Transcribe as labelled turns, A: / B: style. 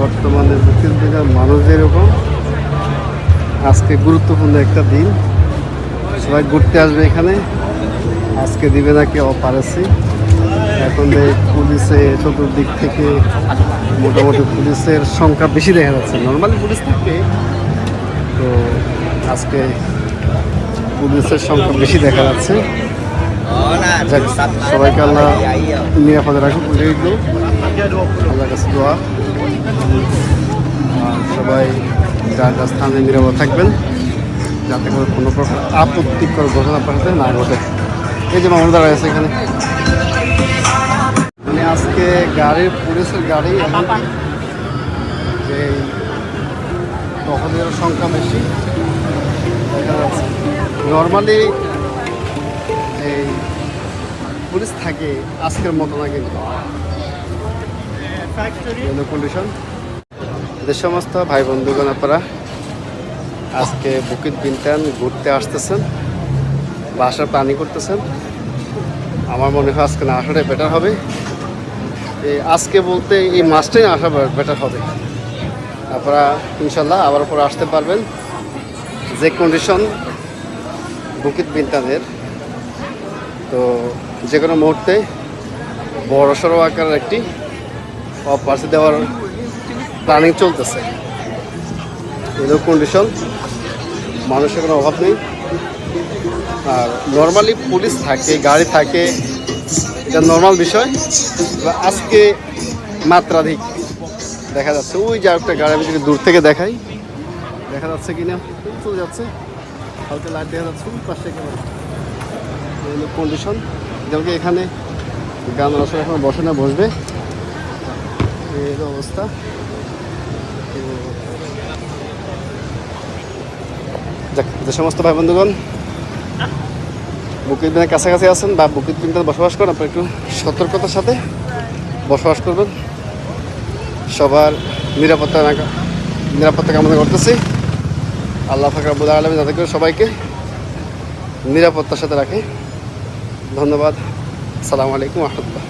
A: বর্তমানে দিনের মানুষ যেরকম, আজকে গুরুত্বপূর্ণ একটা দিন। সবাই ঘুরতে আসবে এখানে। আজকে দিবে না নাকি অপারেসি এখন পুলিশে চতুর্দিক থেকে মোটামুটি পুলিশের সংখ্যা বেশি দেখা যাচ্ছে। নর্মালি পুলিশ থাকে তো আজকে পুলিশের সংখ্যা বেশি দেখা যাচ্ছে। সবাইকে আল্লাহ নিরাপদে রাখুন আল্লাহ কাছে দোয়া। সবাই যার যার স্থানে নিরাপদ থাকবেন যাতে করে কোনো প্রকার আপত্তিকর ঘটনা সাথে না ঘটে। এই যে মামুন দাঁড়ায় আছে এখানে। মানে আজকে গাড়ির পুলিশের গাড়ি যে টহলের সংখ্যা বেশি দেখা যাচ্ছে। নর্মালি এই পুলিশ থাকে আজকের মতো না কিন্তু। কন্ডিশন যে সমস্ত ভাই বন্ধুগণ আপনারা আজকে বুকিত বিনটান ঘুরতে আসতেছেন বা আসার প্ল্যানিং করতেছেন, আমার মনে হয় আজকে না আসাটাই বেটার হবে। আজকে বলতে এই মাসটাই আসা বেটার হবে। আপনারা ইনশাল্লাহ আবার পরে আসতে পারবেন। যে কন্ডিশন বুকিত বিনটানের তো যে কোনো মুহূর্তে বড় সড়ো আকারের একটি অপারেশন দেওয়ার প্ল্যানিং চলতেছে। এদের কন্ডিশন মানুষের কোনো অভাব নেই। আর নর্মালি পুলিশ থাকে, গাড়ি থাকে, এটা নর্মাল বিষয়। আজকে মাত্রাধিক দেখা যাচ্ছে। ওই যে একটা গাড়ি আমি দূর থেকে দেখাই। দেখা যাচ্ছে কিনা, চলে যাচ্ছে। হালকা লাইট দেখা যাচ্ছে, ওই পাশে কন্ডিশন যেমন কি এখানে গান আসলে এখন বসে না, বসবে। এই অবস্থা। যে সমস্ত ভাই বন্ধুগণ, বুকির দিনের কাছাকাছি আছেন বা বুকির দিনটা বসবাস করেন, আপনার একটু সতর্কতার সাথে বসবাস করবেন। সবার নিরাপত্তা নিরাপত্তা কামনা করতেছি। আল্লাহ ফাকরাবুল আলমী যাতে করে সবাইকে নিরাপত্তার সাথে রাখে। ধন্যবাদ। সালামু আলাইকুম রহমতুল্লাহ।